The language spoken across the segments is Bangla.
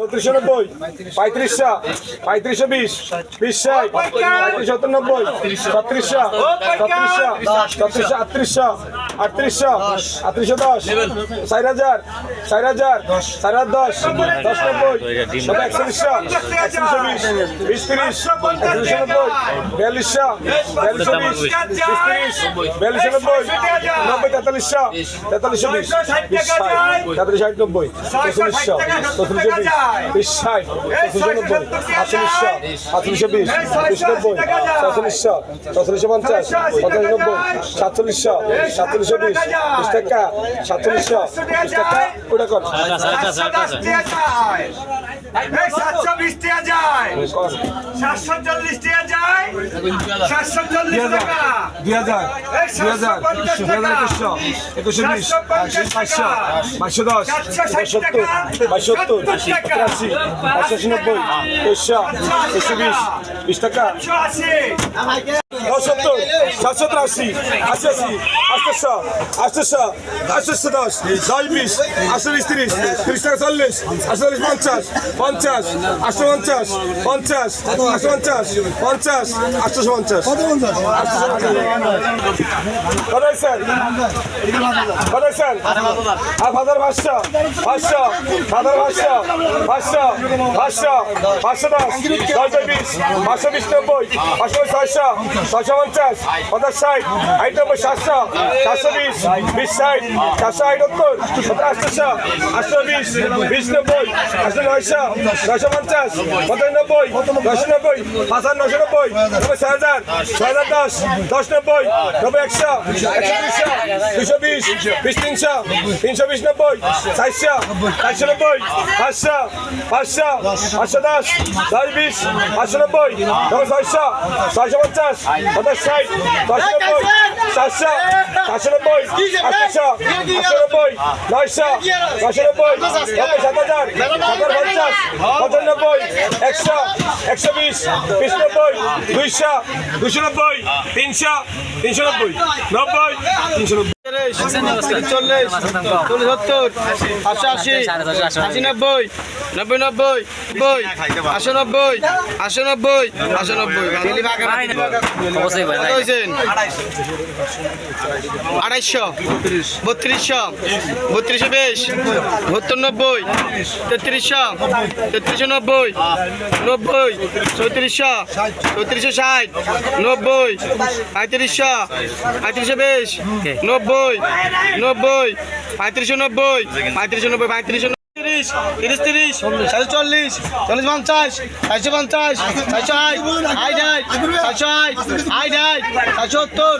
চৌত্রিশশো নব্বই পঁয়ত্রিশশো পঁয়ত্রিশশো বিশ বিশ ষাট পঁয়ত্রিশশো নব্বই ছত্রিশশো ছত্রিশশো ছত্রিশশো আটত্রিশশো আটত্রিশশো। আটত্রিশশো দশ। চার হাজার। চার হাজার। চার হাজার দশ। দশ নব্বই। একচল্লিশশো। একচল্লিশশো বিশ। বিশ তিরিশ। একচল্লিশশো নব্বই। বিয়াল্লিশশো। বিয়াল্লিশশো বিশ। বিশ তিরিশ। বিয়াল্লিশশো নব্বই। নব্বই তেতাল্লিশশো। তেতাল্লিশশো বিশ। বিশ ষাট। তেতাল্লিশ ষাট নব্বই। চৌচল্লিশশো। চৌচল্লিশশো বিশ। বিশ ষাট। চৌচল্লিশশো নব্বই। আটচল্লিশশো। আটচল্লিশশো বিশ। বিশ নব্বই। পঞ্চাশ। পঞ্চাশ নব্বই। সাতচল্লিশশো। সাতচল্লিশশো বিশ বিশ টাকা সাতচল্লিশশো বিশ টাকা ওটা কর। সাতশো বিশ টাকা যায়। সাতশো চল্লিশ টাকা দুই হাজার দুই হাজার দুই হাজার একুশশো একুশশো বিশ বাইশশো বাইশশো দশ সত্তর বাইশসত্তর আশি আশি নব্বই তেইশশো তেইশশো বিশ বিশ টাকা সত্তর, সাতশো আশি আশি আশি আটশো আটশো আটশো দশ দশ বিশ আটশো বিশ তিরিশ তিরিশ টাকা চল্লিশ আটশো চল্লিশ পঞ্চাশ পঞ্চাশ, আটশো পঞ্চাশ পঞ্চাশ, আটশো পঞ্চাশ পঞ্চাশ আটশো পঞ্চাশ। কত স্যার? কত স্যার? আট হাজার পাঁচশো পাঁচশো হাজার পাঁচশো পাঁচশো পাঁচশো পাঁচশো দশ দশ বিশ পাঁচশো বিশ নব্বই পাঁচশো ছয়শো ছয়শো পঞ্চাশ পঞ্চাশ ষাট আট নব্বই সাতশো সাতশো বিশ বিশ ষাট চারশো আটাত্তর আটশো আটশো বিশ বিশ নব্বই আটশো নয়শো নয়শো পঞ্চাশ পঞ্চাশ নব্বই নয়শো নব্বই পাঁচ হাজার নয়শো নব্বই নব্বই ছয় হাজার ছয় হাজার দশ দশ নব্বই নব্বই একশো একশো দুশো দুশো বিশ বিশ তিনশো তিনশো বিশ নব্বই চারশো চারশো নব্বই পাঁচশো পাঁচশো পাঁচশো দশ দশ বিশ পাঁচশো নব্বই নব্বই ছয়শো ছয়শো পঞ্চাশ পঞ্চাশ ষাট ছয়শো নব্বই চারশো চারশো নব্বই আটশো আটশো নব্বই নয়শো নয়শো নব্বই নব্বই সাত হাজার সাত হাজার পঞ্চাশ পঁচানব্বই একশো একশো বিশ বিশ নব্বই দুইশো দুশো নব্বই তিনশো তিনশো নব্বই নব্বই তিনশো নব্বই। চল্লিশ সত্তর আশি আশি আশি নব্বই নব্বই নব্বই নব্বই আশি নব্বই আশি নব্বই আশি নব্বই। আড়াইশো বত্রিশশো বত্রিশশো বেশ সত্তর নব্বই তেত্রিশশো তেত্রিশশো নব্বই নব্বই চৌত্রিশশো চৌত্রিশশো ষাট নব্বই পঁয়ত্রিশশো পঁয়ত্রিশশো বেশ নব্বই নব্বই পঁয়ত্রিশশো নব্বই পঁয়ত্রিশশো নব্বই, পঁয়ত্রিশশো তিরিশ তিরিশ তিরিশ, চারশো চল্লিশ চল্লিশ পঞ্চাশ, চারশো পঞ্চাশ, চারশো আট আট চারশো আট আট আট, চারশো সত্তর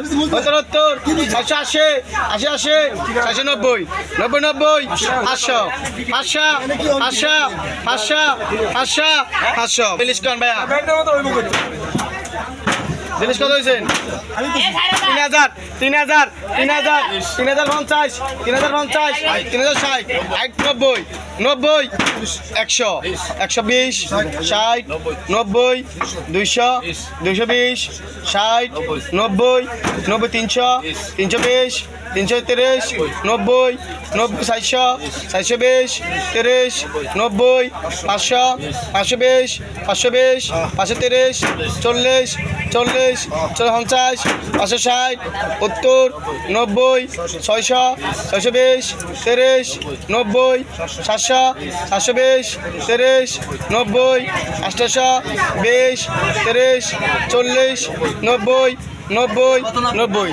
সত্তর চারশো আশি আশি আশি, চারশো নব্বই নব্বই নব্বই, পাঁচশো পাঁচশো পাঁচশো পাঁচশো পাঁচশো পাঁচশো। বিলিশ কন ভাইয়া? জিনিস কত হয়েছেন তিন হাজার তিন হাজার তিন হাজার তিন হাজার পঞ্চাশ, তিন হাজার পঞ্চাশ, তিন হাজার ষাট, এক নব্বই নব্বই, একশো একশো বিশ, ষাট, নব্বই, দুইশো দুইশো বিশ, ষাট, নব্বই নব্বই তিনশো তিনশো বিশ, তিনশো তিরিশ, নব্বই নব্বই চারশো চারশো বিশ, তিরিশ, নব্বই, পাঁচশো পাঁচশো বিশ পাঁচশো বিশ, পাঁচশো তিরিশ, চল্লিশ চল্লিশ পঞ্চাশ পাঁচশো ষাট, সত্তর, নব্বই, ছয়শো ছয়শো বিশ, তিরিশ, নব্বই, সাতশো সাতশো বিশ, তিরিশ, নব্বই আষ্টশো বিশ, তিরিশ, চল্লিশ, নব্বই নব্বই নব্বই।